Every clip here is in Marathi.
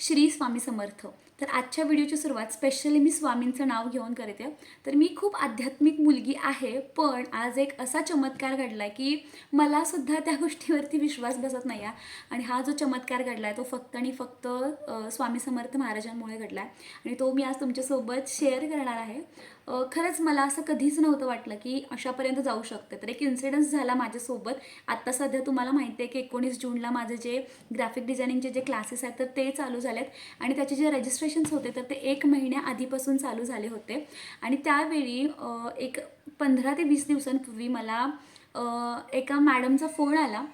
श्री स्वामी समर्थ. तर आजच्या व्हिडिओची सुरुवात स्पेशली मी स्वामींचं नाव घेऊन करते. तर मी खूप आध्यात्मिक मुलगी आहे पण आज एक असा चमत्कार घडला आहे की मला सुद्धा त्या गोष्टीवरती विश्वास बसत नाही आहे. आणि हा जो चमत्कार घडला आहे तो फक्त आणि फक्त स्वामी समर्थ महाराजांमुळे घडला आहे आणि तो मी आज तुमच्यासोबत शेअर करणार आहे. खरंच मला असं कधीच नव्हतं वाटलं की अशापर्यंत जाऊ शकते. तर एक इन्सिडन्स झाला माझ्यासोबत. आत्ता सध्या तुम्हाला माहिती आहे की एकोणीस जूनला माझे जे ग्राफिक डिझायनिंगचे जे क्लासेस आहेत तर ते चालू झालेत. आणि त्याचे जे रजिस्ट्रेशन्स होते तर ते एक महिन्याआधीपासून चालू झाले होते. आणि त्यावेळी एक पंधरा ते वीस दिवसांपूर्वी मला एका मॅडमचा फोन आला.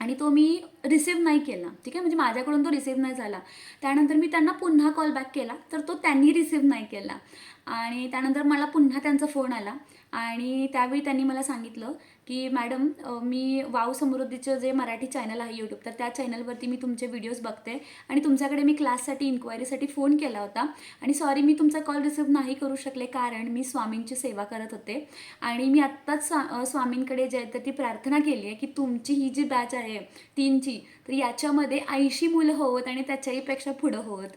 आणि तो मी रिसीव्ह नाही केला. ठीक आहे? म्हणजे माझ्याकडून तो रिसिव्ह नाही झाला. त्यानंतर मी त्यांना पुन्हा कॉल बॅक केला तर तो त्यांनी रिसीव्ह नाही केला. आणि त्यानंतर मला पुन्हा त्यांचा फोन आला. आणि त्यावेळी त्यांनी मला सांगितलं की मॅडम मी वाव समृद्धीचं जे मराठी चॅनल आहे यूट्यूब तर त्या चॅनलवरती मी तुमचे व्हिडिओज बघते आणि तुमच्याकडे मी क्लाससाठी इन्क्वायरीसाठी फोन केला होता. आणि सॉरी मी तुमचा कॉल रिसिव्ह नाही करू शकले कारण मी स्वामींची सेवा करत होते. आणि मी आत्ताच स्वा स्वामींकडे जे आहे तर ती प्रार्थना केली आहे की तुमची ही जी बॅच आहे तीनची तर याच्यामध्ये ऐंशी मुलं होत आणि त्याच्याहीपेक्षा पुढं होत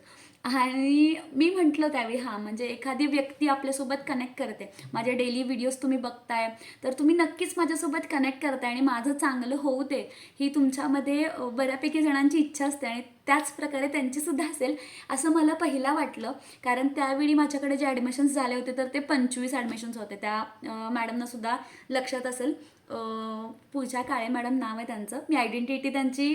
आणि मी म्हटलं त्यावेळी हां म्हणजे एखादी व्यक्ती आपल्यासोबत कनेक्ट करते. माझे डेली व्हिडिओज तुम्ही बघताय. तर तुम्ही नक्कीच माझ्यासोबत कनेक्ट करताय आणि माझं चांगलं होऊ दे. ही तुमच्यामध्ये बऱ्यापैकी जणांची इच्छा असते आणि त्याच प्रकारे त्यांचीसुद्धा असेल असं मला पहिला वाटलं. कारण त्यावेळी माझ्याकडे जे ॲडमिशन्स झाले होते तर ते पंचवीस ॲडमिशन्स होते. त्या मॅडमनासुद्धा लक्षात असेल. पूजा काळे मॅडम नाव आहे त्यांचं. मी आयडेंटिटी त्यांची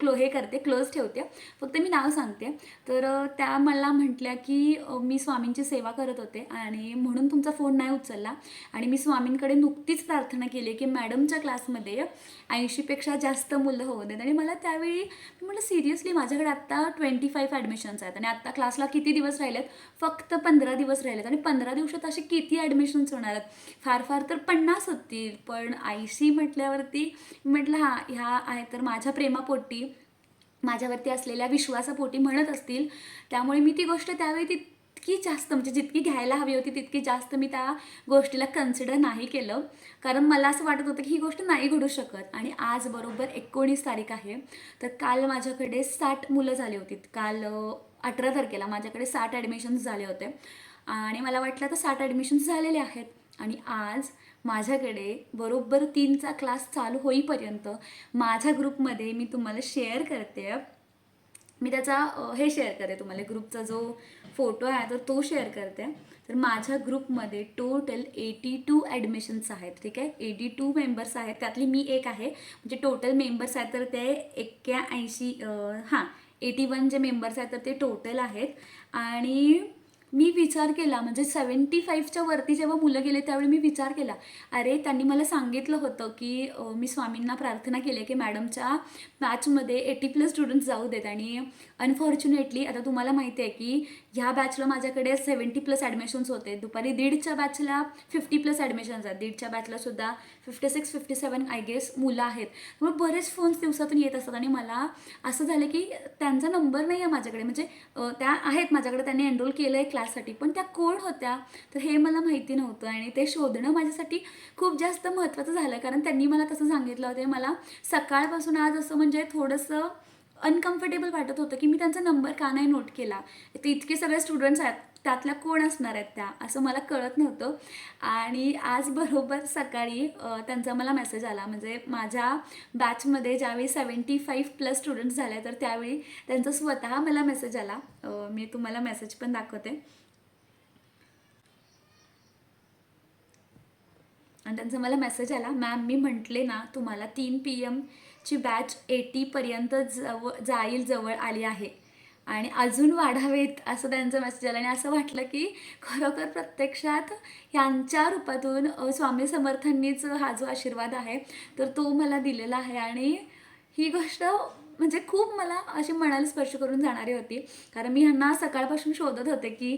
क्लो हे करते क्लोज ठेवते. फक्त मी नाव सांगते. तर त्या मला म्हटल्या की मी स्वामींची सेवा करत होते आणि म्हणून तुमचा फोन नाही उचलला. आणि मी स्वामींकडे नुकतीच प्रार्थना केली की मॅडमच्या क्लासमध्ये ऐंशीपेक्षा जास्त मुलं होऊ देत. आणि मला त्यावेळी मी म्हटलं सिरियसली माझ्याकडे आत्ता ट्वेंटी फाईव्ह ॲडमिशन्स आहेत. आणि आत्ता क्लासला किती दिवस राहिलेत? फक्त पंधरा दिवस राहिलेत. आणि पंधरा दिवसात असे किती ॲडमिशन्स होणार आहेत? फार फार तर पन्नास होतील. पण पण आईशी म्हटल्यावरती म्हटलं हां ह्या आहेत तर माझ्या प्रेमापोटी माझ्यावरती असलेल्या विश्वासापोटी म्हणत असतील. त्यामुळे मी ती गोष्ट त्यावेळी तितकी जास्त म्हणजे जितकी घ्यायला हवी होती तितकी जास्त मी त्या गोष्टीला कन्सिडर नाही केलं. कारण मला असं वाटत होतं की ही गोष्ट नाही घडू शकत. आणि आज बरोबर एकोणीस तारीख आहे. तर काल माझ्याकडे साठ मुलं झाली होती. काल अठरा तारखेला माझ्याकडे साठ ॲडमिशन्स झाले होते. आणि मला वाटलं तर साठ ॲडमिशन्स झालेले आहेत. आणि आज माझ्याकडे बरोबर तीनचा क्लास चालू होईपर्यंत माझ्या ग्रुपमध्ये मी तुम्हाला शेअर करते. मी त्याचा हे शेअर करते तुम्हाला. ग्रुपचा जो फोटो आहे तर तो शेअर करते. तर माझ्या ग्रुपमध्ये टोटल एटी टू ॲडमिशन्स आहेत ठीक आहे? एटी टू मेंबर्स आहेत. त्यातली मी एक आहे. म्हणजे टोटल मेंबर्स आहेत तर ते एक्क्याऐंशी हां एटी वन जे मेंबर्स आहेत तर ते टोटल आहेत. आणि मी विचार केला म्हणजे सेवन्टी फाईव्हच्या वरती जेव्हा मुलं गेले त्यावेळी मी विचार केला अरे त्यांनी मला सांगितलं होतं की मी स्वामींना प्रार्थना केली आहे की मॅडमच्या बॅचमध्ये एटी प्लस स्टुडंट्स जाऊ देत आणि अनफॉर्च्युनेटली आता तुम्हाला माहिती आहे की ह्या बॅचला माझ्याकडे सेवन्टी प्लस ॲडमिशन्स होते. दुपारी दीडच्या बॅचला फिफ्टी प्लस ॲडमिशन्स आहेत. दीडच्या बॅचला सुद्धा fifty six fifty seven I guess मुलं आहेत. मग बरेच फोन्स दिवसातून येत असतात आणि मला असं झालं की त्यांचा नंबर नाही आहे माझ्याकडे. म्हणजे त्या आहेत माझ्याकडे. त्यांनी एनरोल केलं आहे क्लाससाठी. पण त्या कोण होत्या. तर हे मला माहिती नव्हतं आणि ते शोधणं माझ्यासाठी खूप जास्त महत्त्वाचं झालं. कारण त्यांनी मला तसं सांगितलं होतं. मला सकाळपासून आज असं म्हणजे थोडंसं अनकम्फर्टेबल वाटत होतं की मी त्यांचा नंबर का नाही नोट केला. ते इतके सगळे स्टुडंट्स आहेत. त्यातल्या कोण असणार आहेत त्या? असं मला कळत नव्हतं. आणि आज बरोबर सकाळी त्यांचा मला मेसेज आला. म्हणजे माझ्या बॅचमध्ये ज्यावेळी सेवन्टी फाईव्ह प्लस स्टुडंट्स झाले तर त्यावेळी त्यांचा स्वतः मला मेसेज आला. मी तुम्हाला मेसेज पण दाखवते. आणि त्यांचा मला मेसेज आला मॅम मी म्हटले ना तुम्हाला तीन पी एमची बॅच एटीपर्यंत जवळ जाईल जवळ आली आहे. आणि अजून वाढावेत असं त्यांचं मेसेज आलं. आणि असं वाटलं की खरोखर प्रत्यक्षात यांच्या रूपातून स्वामी समर्थांनीच हा जो आशीर्वाद आहे तर तो मला दिलेला आहे. आणि ही गोष्ट म्हणजे खूप मला अशी मनाला स्पर्श करून जाणारी होती. कारण मी ह्यांना सकाळपासून शोधत होते की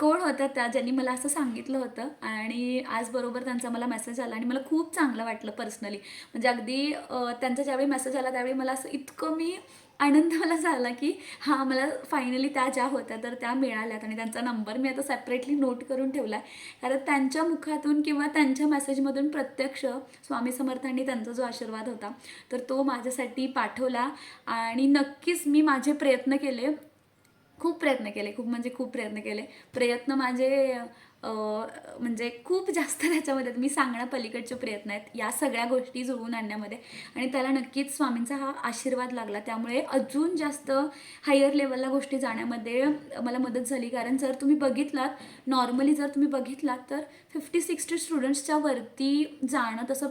कोण होत्या त्या ज्यांनी मला असं सांगितलं होतं. आणि आज बरोबर त्यांचा मला मेसेज आला आणि मला खूप चांगलं वाटलं पर्सनली म्हणजे अगदी त्यांचा ज्यावेळी मेसेज आला त्यावेळी मला असं इतकं मी आनंद मला झाला की हां मला फायनली त्या ज्या होत्या तर त्या मिळाल्यात. आणि त्यांचा नंबर मी आता सेपरेटली नोट करून ठेवला आहे कारण त्यांच्या मुखातून किंवा त्यांच्या मेसेजमधून प्रत्यक्ष स्वामी समर्थांनी त्यांचा जो आशीर्वाद होता तर तो माझ्यासाठी पाठवला. आणि नक्कीच मी माझे प्रयत्न केले. खूप प्रयत्न केले खूप म्हणजे खूप प्रयत्न केले. प्रयत्न माझे म्हणजे खूप जास्त त्याच्यामध्ये मी सांगण्या पलीकडचे प्रयत्न आहेत. या सगळ्या गोष्टी जुळवून आणण्यामध्ये. आणि त्याला नक्कीच स्वामींचा हा आशीर्वाद लागला. त्यामुळे अजून जास्त हायर लेवलला गोष्टी जाण्यामध्ये मला मदत झाली. कारण जर तुम्ही बघितलात नॉर्मली जर तुम्ही बघितलात तर फिफ्टी सिक्स्टी स्टुडंट्सच्या वरती जाणं तसं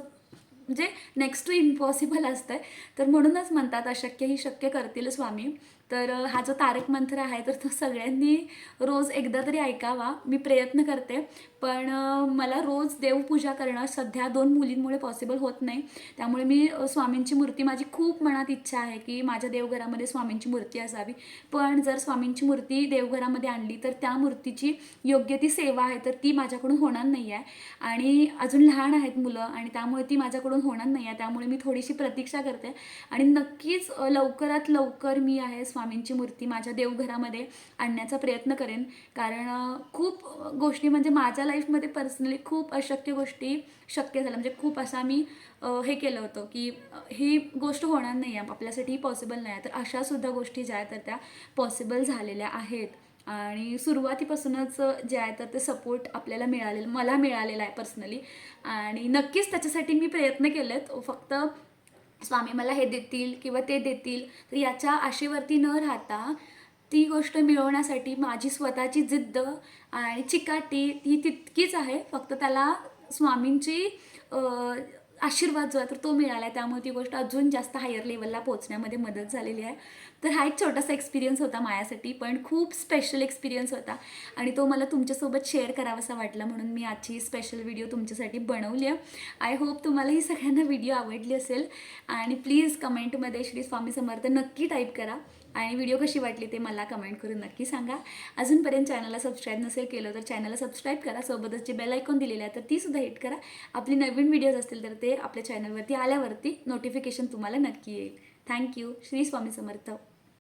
म्हणजे नेक्स्ट टू इम्पॉसिबल असतं आहे तर म्हणूनच म्हणतात अशक्य ही शक्य करतील स्वामी. तर हा जो तारक मंत्र आहे तर तो सगळ्यांनी रोज एकदा तरी ऐकावा. मी प्रयत्न करते. पण मला रोज देवपूजा करणं सध्या दोन मुलींमुळे पॉसिबल होत नाही. त्यामुळे मी स्वामींची मूर्ती माझी खूप मनात इच्छा आहे की माझ्या देवघरामध्ये स्वामींची मूर्ती असावी. पण जर स्वामींची मूर्ती देवघरामध्ये आणली तर त्या मूर्तीची योग्य ती सेवा आहे तर ती माझ्याकडून होणार नाही आहे आणि अजून लहान आहेत मुलं आणि त्यामुळे ती माझ्याकडून होणार नाही आहे त्यामुळे मी थोडीशी प्रतीक्षा करते. आणि नक्कीच लवकरात लवकर मी आहे स्वामींची मूर्ती माझ्या देवघरामध्ये आणण्याचा प्रयत्न करेन. कारण खूप गोष्टी म्हणजे माझ्या लाईफमध्ये पर्सनली खूप अशक्य गोष्टी शक्य झाल्या. म्हणजे खूप असा मी हे केलं होतं की ही गोष्ट होणार नाही आहे. आपल्यासाठी पॉसिबल नाही आहे. तर अशासुद्धा गोष्टी ज्या आहेत तर त्या पॉसिबल झालेल्या आहेत. आणि सुरुवातीपासूनच जे आहे तर ते सपोर्ट आपल्याला मिळालेलं मला मिळालेला आहे पर्सनली आणि नक्कीच त्याच्यासाठी मी प्रयत्न केलेत. फक्त स्वामी मला हे देतील किंवा ते देतील तर याच्या आशेवरती न राहता ती गोष्ट मिळवण्यासाठी माझी स्वतःची जिद्द आणि चिकाटी ही तितकीच आहे. फक्त त्याला स्वामींची आशीर्वाद जो आहे तर तो मिळाला आहे त्यामुळे ती गोष्ट अजून जास्त हायर लेवलला पोहोचण्यामध्ये मदत झालेली आहे. तर हा एक छोटासा एक्सपिरियन्स होता माझ्यासाठी पण खूप स्पेशल एक्सपिरियन्स होता. आणि तो मला तुमच्यासोबत शेअर करावासा वाटला म्हणून मी आजची स्पेशल व्हिडिओ तुमच्यासाठी बनवली आहे. आय होप तुम्हाला ही सगळ्यांना व्हिडिओ आवडली असेल. आणि प्लीज कमेंटमध्ये श्री स्वामी समर्थ नक्की टाईप करा. आणि व्हिडिओ कशी वाटली ते मला कमेंट करून नक्की सांगा. अजूनपर्यंत चॅनलला सबस्क्राईब नसेल केलं तर चॅनलला सबस्क्राईब करा. सोबतच जे बेल आयकॉन दिलेले आहे तर ती सुद्धा हिट करा. आपली नवीन व्हिडिओज असतील तर ते आपल्या चॅनलवरती आल्यावरती नोटिफिकेशन तुम्हाला नक्की येईल. Thank you Shri Swami Samarth.